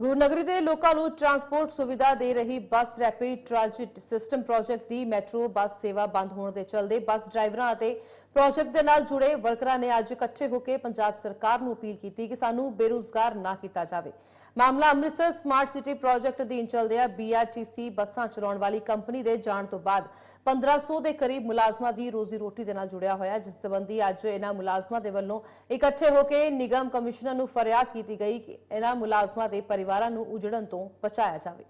ਗੁਰਨਗਰੀ ਦੇ ਲੋਕਾਂ ਨੂੰ ਟਰਾਂਸਪੋਰਟ ਸੁਵਿਧਾ ਦੇ ਰਹੀ bus rapid transit system project ਦੀ ਮੈਟਰੋ ਬੱਸ ਸੇਵਾ ਬੰਦ ਹੋਣ ਦੇ ਚਲਦੇ ਬੱਸ ਡਰਾਈਵਰਾਂ ਅਤੇ ਪ੍ਰੋਜੈਕਟ ਦੇ ਨਾਲ ਜੁੜੇ ਵਰਕਰਾਂ ਨੇ ਅੱਜ ਇਕੱਠੇ ਹੋ ਕੇ ਪੰਜਾਬ ਸਰਕਾਰ ਨੂੰ ਅਪੀਲ ਕੀਤੀ ਕਿ ਸਾਨੂੰ ਬੇਰੁਜ਼ਗਾਰ ਨਾ ਕੀਤਾ ਜਾਵੇ। ਮਾਮਲਾ ਅੰਮ੍ਰਿਤਸਰ ਸਮਾਰਟ ਸਿਟੀ ਪ੍ਰੋਜੈਕਟ ਅਧੀਨ ਚੱਲਦਿਆਂ ਬੀਆਰਟੀਸੀ ਬੱਸਾਂ ਚਲਾਉਣ ਵਾਲੀ ਕੰਪਨੀ ਦੇ ਜਾਣ ਤੋਂ ਬਾਅਦ 1500 ਦੇ ਕਰੀਬ ਮੁਲਾਜ਼ਮਾਂ ਦੀ ਰੋਜ਼ੀ ਰੋਟੀ ਦੇ ਨਾਲ ਜੁੜਿਆ ਹੋਇਆ। ਜਿਸ ਸੰਬੰਧੀ ਅੱਜ ਇਹਨਾਂ ਮੁਲਾਜ਼ਮਾਂ ਦੇ ਵੱਲੋਂ ਇਕੱਠੇ ਹੋ ਕੇ ਨਿਗਮ ਕਮਿਸ਼ਨਰ ਨੂੰ ਫਰਿਆਦ ਕੀਤੀ ਗਈ ਕਿ ਇਹਨਾਂ ਮੁਲਾਜ਼ਮਾਂ ਦੇ ਪਰਿਵਾਰਾਂ ਨੂੰ ਉਜੜਨ ਤੋਂ ਬਚਾਇਆ ਜਾਵੇ।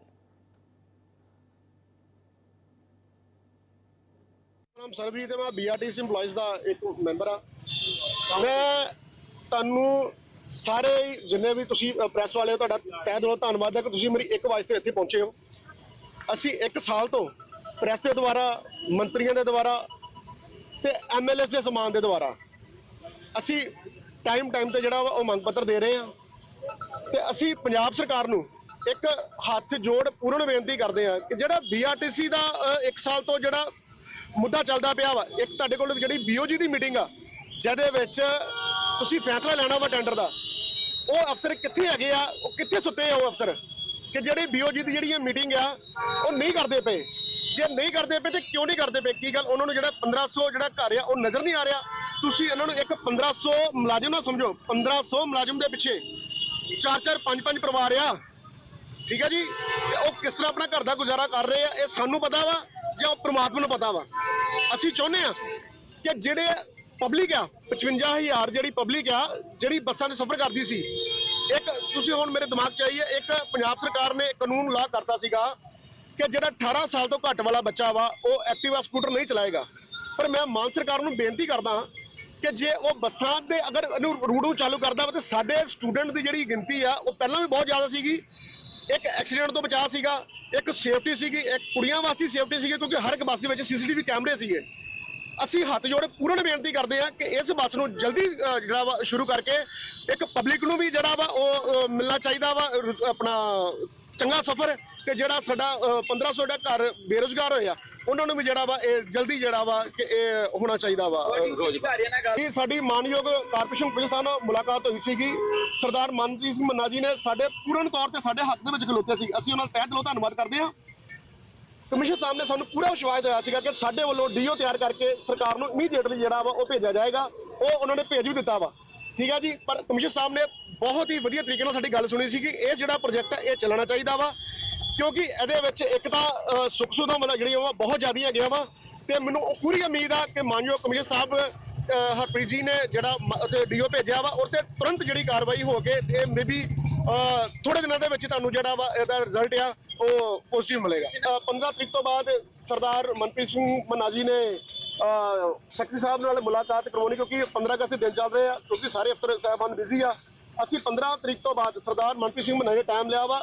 ਨਾਮ ਸਰਬਜੀਤ ਹੈ ਮੈਂ ਬੀਆਰਟੀਸੀ EMPLOYEES ਦਾ ਇੱਕ ਮੈਂਬਰ ਆ ਮੈਂ ਤੁਹਾਨੂੰ ਸਾਰੇ ਜਿੰਨੇ ਵੀ ਤੁਸੀਂ ਪ੍ਰੈਸ ਵਾਲੇ ਹੋ, ਤੁਹਾਡਾ ਤਹਿ ਦਿਲੋਂ ਧੰਨਵਾਦ ਹੈ ਕਿ ਤੁਸੀਂ ਮੇਰੀ ਇੱਕ ਵਾਸਤੇ ਇੱਥੇ ਪਹੁੰਚੇ ਹੋ। ਅਸੀਂ ਇੱਕ ਸਾਲ ਤੋਂ ਪ੍ਰੈਸ ਦੇ ਦੁਆਰਾ, ਮੰਤਰੀਆਂ ਦੇ ਦੁਆਰਾ ਤੇ ਐਮਐਲਏ ਦੇ ਸਮਾਨ ਦੇ ਦੁਆਰਾ ਅਸੀਂ ਟਾਈਮ ਟਾਈਮ ਤੇ ਜਿਹੜਾ ਵਾ ਉਹ ਮੰਗ ਪੱਤਰ ਦੇ ਰਹੇ ਹਾਂ ਤੇ ਅਸੀਂ ਪੰਜਾਬ ਸਰਕਾਰ ਨੂੰ ਇੱਕ ਹੱਥ ਜੋੜ ਪੂਰਨ ਬੇਨਤੀ ਕਰਦੇ ਹਾਂ ਕਿ ਜਿਹੜਾ ਬੀਆਰਟੀਸੀ ਦਾ ਇੱਕ ਸਾਲ ਤੋਂ ਜਿਹੜਾ ਮੁੱਦਾ ਚੱਲਦਾ ਪਿਆ ਵਾ। ਇੱਕ ਤੁਹਾਡੇ ਕੋਲ ਜਿਹੜੀ ਬੀਓਜੀ ਦੀ ਮੀਟਿੰਗ ਆ, ਜਿਹਦੇ ਵਿੱਚ ਤੁਸੀਂ ਫੈਸਲਾ ਲੈਣਾ ਵਾ ਟੈਂਡਰ ਦਾ। ਉਹ ਅਫਸਰ ਕਿੱਥੇ ਹੈਗੇ ਆ, ਉਹ ਕਿੱਥੇ ਸੁੱਤੇ ਆ ਉਹ ਅਫਸਰ? ਕਿ ਜਿਹੜੇ ਬੀਓਜੀ ਦੀ ਜਿਹੜੀ ਇਹ ਮੀਟਿੰਗ ਆ, ਉਹ ਨਹੀਂ ਕਰਦੇ ਪਏ। ਜੇ ਨਹੀਂ ਕਰਦੇ ਪਏ ਤੇ ਕਿਉਂ ਨਹੀਂ ਕਰਦੇ ਪਏ? ਕੀ ਗੱਲ? ਉਹਨਾਂ ਨੂੰ ਜਿਹੜਾ 1500 ਜਿਹੜਾ ਘਰ ਆ, ਉਹ ਨਜ਼ਰ ਨਹੀਂ ਆ ਰਿਹਾ। ਤੁਸੀਂ ਇਹਨਾਂ ਨੂੰ ਇੱਕ 1500 ਮੁਲਾਜ਼ਮ ਨਾ ਸਮਝੋ। 1500 ਮੁਲਾਜ਼ਮ ਦੇ ਪਿੱਛੇ ਚਾਰ ਚਾਰ ਪੰਜ ਪੰਜ ਪਰਿਵਾਰ ਆ। ਠੀਕ ਹੈ ਜੀ? ਤੇ ਉਹ ਕਿਸ ਤਰ੍ਹਾਂ ਆਪਣਾ ਘਰ ਦਾ ਗੁਜ਼ਾਰਾ ਕਰ ਰਹੇ ਆ, ਇਹ ਸਾਨੂੰ ਪਤਾ ਵਾ ਜਾਂ ਉਹ ਪ੍ਰਮਾਤਮਾ ਨੂੰ ਪਤਾ ਵਾ। ਅਸੀਂ ਚਾਹੁੰਦੇ ਆ ਕਿ ਜਿਹੜੇ ਪਬਲਿਕ ਆ 55000 ਜਿਹੜੀ ਪਬਲਿਕ ਆ, ਜਿਹੜੀ ਬੱਸਾਂ 'ਚ ਸਫ਼ਰ ਕਰਦੀ ਸੀ, ਇੱਕ ਤੁਸੀਂ ਹੁਣ ਮੇਰੇ ਦਿਮਾਗ 'ਚ ਆਈ ਹੈ ਇੱਕ ਪੰਜਾਬ ਸਰਕਾਰ ਨੇ ਕਾਨੂੰਨ ਲਾ ਕਰਤਾ ਸੀਗਾ ਕਿ ਜਿਹੜਾ 18 ਸਾਲ ਤੋਂ ਘੱਟ ਵਾਲਾ ਬੱਚਾ ਵਾ, ਉਹ ਐਕਟਿਵਾ ਸਕੂਟਰ ਨਹੀਂ ਚਲਾਏਗਾ। ਪਰ ਮੈਂ ਮਾਨ ਸਰਕਾਰ ਨੂੰ ਬੇਨਤੀ ਕਰਦਾ ਹਾਂ ਕਿ ਜੇ ਉਹ ਬੱਸਾਂ ਦੇ ਅਗਰ ਇਹਨੂੰ ਰੂਟ ਨੂੰ ਚਾਲੂ ਕਰਦਾ ਵਾ, ਤੇ ਸਾਡੇ ਸਟੂਡੈਂਟ ਦੀ ਜਿਹੜੀ ਗਿਣਤੀ ਆ, ਉਹ ਪਹਿਲਾਂ ਵੀ ਬਹੁਤ ਜ਼ਿਆਦਾ ਸੀਗੀ ਇੱਕ ਐਕਸੀਡੈਂਟ ਤੋਂ ਬਚਾਅ ਸੀਗਾ, ਇੱਕ ਸੇਫਟੀ ਸੀਗੀ, ਇੱਕ ਕੁੜੀਆਂ ਵਾਸਤੇ ਸੇਫਟੀ ਸੀਗੀ, ਕਿਉਂਕਿ ਹਰ ਇੱਕ ਬੱਸ ਦੇ ਵਿੱਚ ਸੀਸੀਟੀਵੀ ਕੈਮਰੇ ਸੀਗੇ। ਅਸੀਂ ਹੱਥ ਜੋੜ ਪੂਰਨ ਬੇਨਤੀ ਕਰਦੇ ਹਾਂ ਕਿ ਇਸ ਬੱਸ ਨੂੰ ਜਲਦੀ ਜਿਹੜਾ ਵਾ, ਸ਼ੁਰੂ ਕਰਕੇ ਇੱਕ ਪਬਲਿਕ ਨੂੰ ਵੀ ਜਿਹੜਾ ਵਾ, ਉਹ ਮਿਲਣਾ ਚਾਹੀਦਾ ਵਾ ਆਪਣਾ ਚੰਗਾ ਸਫ਼ਰ ਤੇ ਜਿਹੜਾ ਸਾਡਾ ਅਹ, 1500 ਦਾ ਘਰ ਬੇਰੁਜ਼ਗਾਰ ਹੋਇਆ ਉਹਨਾਂ ਨੂੰ ਵੀ ਜਿਹੜਾ ਵਾ ਇਹ ਜਲਦੀ ਜਿਹੜਾ ਵਾ ਕਿ ਇਹ ਹੋਣਾ ਚਾਹੀਦਾ ਵਾ। ਇਹ ਸਾਡੀ ਮਾਨਯੋਗ ਕਾਰਪੋਰੇਸ਼ਨ ਪੁਲਿਸ ਨਾਲ ਮੁਲਾਕਾਤ ਹੋਈ ਸੀਗੀ। ਸਰਦਾਰ ਮਨਪ੍ਰੀਤ ਸਿੰਘ ਮੰਨਾ ਜੀ ਨੇ ਸਾਡੇ ਪੂਰਨ ਤੌਰ ਤੇ ਸਾਡੇ ਹੱਕ ਦੇ ਵਿੱਚ ਖਲੋਤੇ ਸੀ। ਅਸੀਂ ਉਹਨਾਂ ਦਾ ਤਹਿ ਦਿਲੋਂ ਧੰਨਵਾਦ ਕਰਦੇ ਹਾਂ। ਕਮਿਸ਼ਨ ਸਾਹਿਬ ਨੇ ਸਾਨੂੰ ਪੂਰਾ ਵਿਸ਼ਵਾਸ ਦਿਵਾਇਆ ਸੀਗਾ ਕਿ ਸਾਡੇ ਵੱਲੋਂ ਡੀਓ ਤਿਆਰ ਕਰਕੇ ਸਰਕਾਰ ਨੂੰ ਇਮੀਡੀਏਟਲੀ ਜਿਹੜਾ ਵਾ ਉਹ ਭੇਜਿਆ ਜਾਏਗਾ। ਉਹ ਉਹਨਾਂ ਨੇ ਭੇਜ ਵੀ ਦਿੱਤਾ ਵਾ। ਠੀਕ ਹੈ ਜੀ? ਪਰ ਕਮਿਸ਼ਨ ਸਾਹਿਬ ਨੇ ਬਹੁਤ ਹੀ ਵਧੀਆ ਤਰੀਕੇ ਨਾਲ ਸਾਡੀ ਗੱਲ ਸੁਣੀ ਸੀ ਕਿ ਇਹ ਜਿਹੜਾ ਪ੍ਰੋਜੈਕਟ ਹੈ ਇਹ ਚੱਲਣਾ ਚਾਹੀਦਾ ਵਾ। ਕਿਉਂਕਿ ਇਹਦੇ ਵਿੱਚ ਇੱਕ ਤਾਂ ਸੁੱਖ ਸੁਵਿਧਾਵਾਂ ਜਿਹੜੀਆਂ ਵਾ ਬਹੁਤ ਜ਼ਿਆਦੀਆਂ ਹੈਗੀਆਂ ਵਾ। ਤੇ ਮੈਨੂੰ ਉਹ ਪੂਰੀ ਉਮੀਦ ਆ ਕਿ ਮਾਨਯੋਗ ਕਮਿਸ਼ਨ ਸਾਹਿਬ ਹਰਪ੍ਰੀਤ ਜੀ ਨੇ ਜਿਹੜਾ ਮ- ਉੱਥੇ ਡੀਓ ਭੇਜਿਆ ਵਾ ਔਰ ਤੇ ਤੁਰੰਤ ਜਿਹੜੀ ਕਾਰਵਾਈ ਹੋ ਕੇ ਤੇ ਮੇਬੀ ਥੋੜੇ ਦਿਨਾਂ ਦੇ ਵਿੱਚ ਤੁਹਾਨੂੰ ਜਿਹੜਾ ਵਾ ਇਹਦਾ ਰਿਜ਼ਲਟ ਆ ਉਹ ਪੋਜ਼ਿਟਿਵ ਮਿਲੇਗਾ। ਅਹ, 15 ਤਰੀਕ ਤੋਂ ਬਾਅਦ ਸਰਦਾਰ ਮਨਪ੍ਰੀਤ ਸਿੰਘ ਮਨਾ ਜੀ ਨੇ ਅਹ, ਸੈਕਟਰੀ ਸਾਹਿਬ ਨਾਲ ਮੁਲਾਕਾਤ ਕਰਵਾਉਣੀ ਕਿਉਂਕਿ 15 ਅਗਸਤ ਦੇ ਦਿਨ ਚੱਲ ਰਹੇ ਆ ਕਿਉਂਕਿ ਸਾਰੇ ਅਫਸਰ ਸਾਹਿਬਾਨ ਬਿਜ਼ੀ ਆ। ਅਸੀਂ 15 ਤਰੀਕ ਤੋਂ ਬਾਅਦ ਸਰਦਾਰ ਮਨਪ੍ਰੀਤ ਸਿੰਘ ਮਨਾ ਟਾਈਮ ਲਿਆ ਵਾ।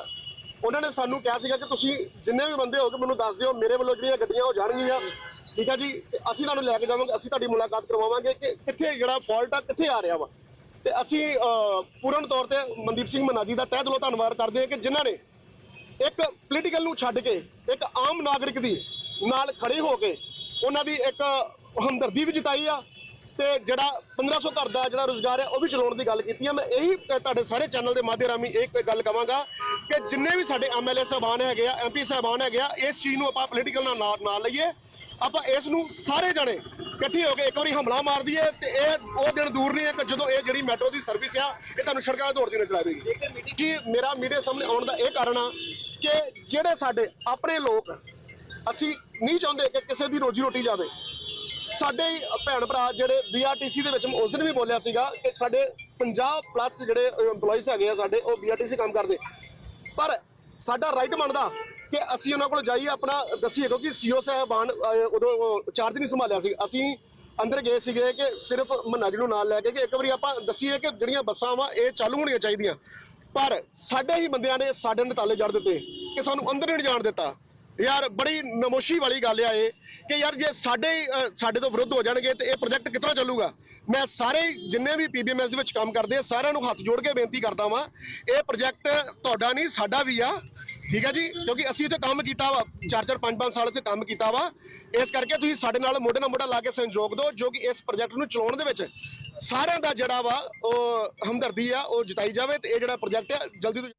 ਉਹਨਾਂ ਨੇ ਸਾਨੂੰ ਕਿਹਾ ਸੀਗਾ ਕਿ ਤੁਸੀਂ ਜਿੰਨੇ ਵੀ ਬੰਦੇ ਹੋਗੇ ਮੈਨੂੰ ਦੱਸ ਦਿਓ, ਮੇਰੇ ਵੱਲੋਂ ਜਿਹੜੀਆਂ ਗੱਡੀਆਂ ਉਹ ਜਾਣਗੀਆਂ। ਠੀਕ ਹੈ ਜੀ? ਤੇ ਅਸੀਂ ਤੁਹਾਨੂੰ ਲੈ ਕੇ ਜਾਵਾਂਗੇ, ਅਸੀਂ ਤੁਹਾਡੀ ਮੁਲਾਕਾਤ ਕਰਵਾਵਾਂਗੇ ਕਿ ਕਿੱਥੇ ਜਿਹੜਾ ਫਾਲਟ ਆ, ਕਿੱਥੇ ਆ ਰਿਹਾ ਵਾ। ਤੇ ਅਸੀਂ ਪੂਰਨ ਤੌਰ ਤੇ ਮਨਦੀਪ ਸਿੰਘ ਮਨਾਜੀ ਦਾ ਤਹਿ ਦਿਲੋਂ ਧੰਨਵਾਦ ਕਰਦੇ ਹਾਂ ਕਿ ਜਿਨ੍ਹਾਂ ਨੇ ਇੱਕ ਪੋਲੀਟੀਕਲ ਨੂੰ ਛੱਡ ਕੇ, ਇੱਕ ਆਮ ਨਾਗਰਿਕ ਦੀ ਨਾਲ ਖੜੇ ਹੋ ਕੇ ਉਹਨਾਂ ਦੀ ਇੱਕ ਹਮਦਰਦੀ ਵੀ ਜਤਾਈ ਆ। ਤੇ ਜਿਹੜਾ 1500 ਘਰ ਦਾ ਜਿਹੜਾ ਰੋਜ਼ਗਾਰ ਹੈ, ਉਹ ਵੀ ਚਲਾਉਣ ਦੀ ਗੱਲ ਕੀਤੀ ਹੈ ਮੈਂ ਇਹੀ ਤੁਹਾਡੇ ਸਾਰੇ ਚੈਨਲ ਦੇ ਮਾਧਿਅਮ ਰਾਹੀਂ ਇੱਕ ਗੱਲ ਕਵਾਂਗਾ ਕਿ ਜਿੰਨੇ ਵੀ ਸਾਡੇ ਐਮਐਲਏ ਸਾਹਿਬਾਨ ਹੈਗੇ ਆ ਐਮਪੀ ਸਾਹਿਬਾਨ ਹੈਗੇ ਆ, ਇਸ ਚੀਜ਼ ਨੂੰ ਆਪਾਂ ਪੋਲੀਟੀਕਲ ਨਾਲ ਨਾ- ਨਾ ਲਈਏ। ਆਪਾਂ ਇਸ ਨੂੰ ਸਾਰੇ ਜਣੇ ਇਕੱਠੇ ਹੋ ਕੇ ਇੱਕ ਵਾਰੀ ਹਮਲਾ ਮਾਰ ਦਈਏ ਤੇ ਇਹ ਉਹ ਦਿਨ ਦੂਰ ਨਹੀਂ ਹੈ ਕਿ ਜਦੋਂ ਇਹ ਜਿਹੜੀ ਮੈਟਰੋ ਦੀ ਸਰਵਿਸ ਆ, ਇਹ ਤੁਹਾਨੂੰ ਸੜਕਾਂ 'ਤੇ ਦੌੜਦੀ ਨਜ਼ਰ ਆਵੇਗੀ। ਕਿ ਮੇਰਾ ਮੀਡੀਆ ਸਾਹਮਣੇ ਆਉਣ ਦਾ ਇਹ ਕਾਰਨ ਆ ਕਿ ਜਿਹੜੇ ਸਾਡੇ ਆਪਣੇ ਲੋਕ, ਅਸੀਂ ਨਹੀਂ ਚਾਹੁੰਦੇ ਕਿ ਕਿਸੇ ਦੀ ਰੋਜੀ ਰੋਟੀ ਜਾਵੇ। ਸਾਡੇ ਹੀ ਭੈਣ ਭਰਾ ਜਿਹੜੇ ਬੀਆਰਟੀਸੀ ਦੇ ਵਿੱਚ ਮੈਂ ਉਸ ਦਿਨ ਵੀ ਬੋਲਿਆ ਸੀਗਾ ਕਿ ਸਾਡੇ 50 ਪਲੱਸ ਜਿਹੜੇ EMPLOYEES ਹੈਗੇ ਆ ਸਾਡੇ, ਉਹ ਬੀਆਰਟੀਸੀ ਕੰਮ ਕਰਦੇ। ਪਰ ਸਾਡਾ ਰਾਈਟ ਬਣਦਾ ਕਿ ਅਸੀਂ ਉਹਨਾਂ ਕੋਲ ਜਾਈਏ, ਆਪਣਾ ਦੱਸੀਏ, ਕਿਉਂਕਿ ਸੀਓ ਸਾਹਿਬਾਨ ਉਦੋਂ ਚਾਰਜ ਨਹੀਂ ਸੰਭਾਲਿਆ ਸੀ। ਅਸੀਂ ਅੰਦਰ ਗਏ ਸੀਗੇ ਕਿ ਸਿਰਫ ਮਨਾਜ ਨੂੰ ਨਾਲ ਲੈ ਕੇ ਕਿ ਇੱਕ ਵਾਰੀ ਆਪਾਂ ਦੱਸੀਏ ਕਿ ਜਿਹੜੀਆਂ ਬੱਸਾਂ ਵਾ, ਇਹ ਚਾਲੂ ਹੋਣੀਆਂ ਚਾਹੀਦੀਆਂ। ਪਰ ਸਾਡੇ ਹੀ ਬੰਦਿਆਂ ਨੇ ਸਾਡੇ ਨੇ ਤਾਲੇ ਜੜ ਦਿੱਤੇ ਕਿ ਸਾਨੂੰ ਅੰਦਰ ਨਹੀਂ ਜਾਣ ਦਿੱਤਾ। ਯਾਰ, ਬੜੀ ਨਮੋਸ਼ੀ ਵਾਲੀ ਗੱਲ ਆ ਇਹ। ਕਿ ਯਾਰ ਜੇ ਸਾਡੇ ਸਾਡੇ ਤੋਂ ਵਿਰੁੱਧ ਹੋ ਜਾਣਗੇ ਤੇ ਇਹ ਪ੍ਰੋਜੈਕਟ ਕਿਤਨਾ ਚੱਲੂਗਾ? ਮੈਂ ਸਾਰੇ ਜਿੰਨੇ ਵੀ ਪੀਬੀਐਮਐਸ ਦੇ ਵਿੱਚ ਕੰਮ ਕਰਦੇ ਆ, ਸਾਰਿਆਂ ਨੂੰ ਹੱਥ ਜੋੜ ਕੇ ਬੇਨਤੀ ਕਰਦਾ ਵਾਂ, ਇਹ ਪ੍ਰੋਜੈਕਟ ਤੁਹਾਡਾ ਨਹੀਂ, ਸਾਡਾ ਵੀ ਆ। ਠੀਕ ਹੈ ਜੀ? ਕਿਉਂਕਿ ਅਸੀਂ ਇੱਥੇ ਕੰਮ ਕੀਤਾ ਵਾ 4-4 5-5 ਸਾਲ ਚ ਕੰਮ ਕੀਤਾ ਵਾ। ਇਸ ਕਰਕੇ ਤੁਸੀਂ ਸਾਡੇ ਨਾਲ ਮੋਢੇ ਨਾਲ ਮੋਢਾ ਲਾ ਕੇ ਸਹਿਯੋਗ ਦਿਓ, ਜੋ ਕਿ ਇਸ ਪ੍ਰੋਜੈਕਟ ਨੂੰ ਚਲਾਉਣ ਦੇ ਵਿੱਚ ਸਾਰਿਆਂ ਦਾ ਜਿਹੜਾ ਵਾ, ਉਹ ਹਮਦਰਦੀ ਆ, ਉਹ ਜਤਾਈ ਜਾਵੇ ਤੇ ਇਹ ਜਿਹੜਾ ਪ੍ਰੋਜੈਕਟ ਆ, ਜਲਦੀ ਤੋਂ